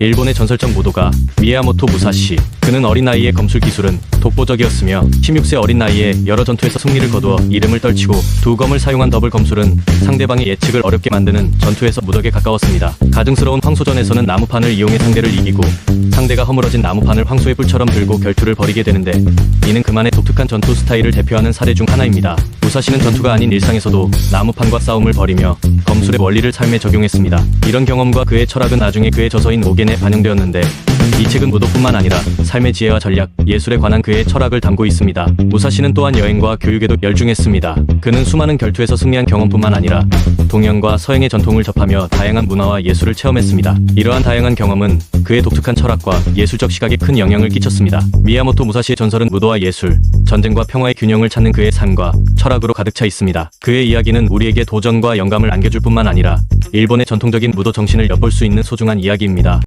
일본의 전설적 무도가 미야모토 무사시. 그는 어린 나이에 검술 기술은 독보적이었으며 16세 어린 나이에 여러 전투에서 승리를 거두어 이름을 떨치고 두 검을 사용한 더블 검술은 상대방의 예측을 어렵게 만드는 전투에서 무덕에 가까웠습니다. 가증스러운 황소전에서는 나무판을 이용해 상대를 이기고 상대가 허물어진 나무판을 황소의 뿔처럼 들고 결투를 벌이게 되는데 이는 그만의 독특한 전투 스타일을 대표하는 사례 중 하나입니다. 무사시는 전투가 아닌 일상에서도 나무판과 싸움을 벌이며 검술의 원리를 삶에 적용했습니다. 이런 경험과 그의 철학은 나중에 그의 저서인 오겐에 반영되었는데 이 책은 무도뿐만 아니라 삶의 지혜와 전략, 예술에 관한 그의 철학을 담고 있습니다. 무사시는 또한 여행과 교육에도 열중했습니다. 그는 수많은 결투에서 승리한 경험뿐만 아니라 동양과 서양의 전통을 접하며 다양한 문화와 예술을 체험했습니다. 이러한 다양한 경험은 그의 독특한 철학과 예술적 시각에 큰 영향을 끼쳤습니다. 미야모토 무사시의 전설은 무도와 예술, 전쟁과 평화의 균형을 찾는 그의 삶과 철학으로 가득 차 있습니다. 그의 이야기는 우리에게 도전과 영감을 안겨줄 뿐만 아니라 일본의 전통적인 무도 정신을 엿볼 수 있는 소중한 이야기입니다.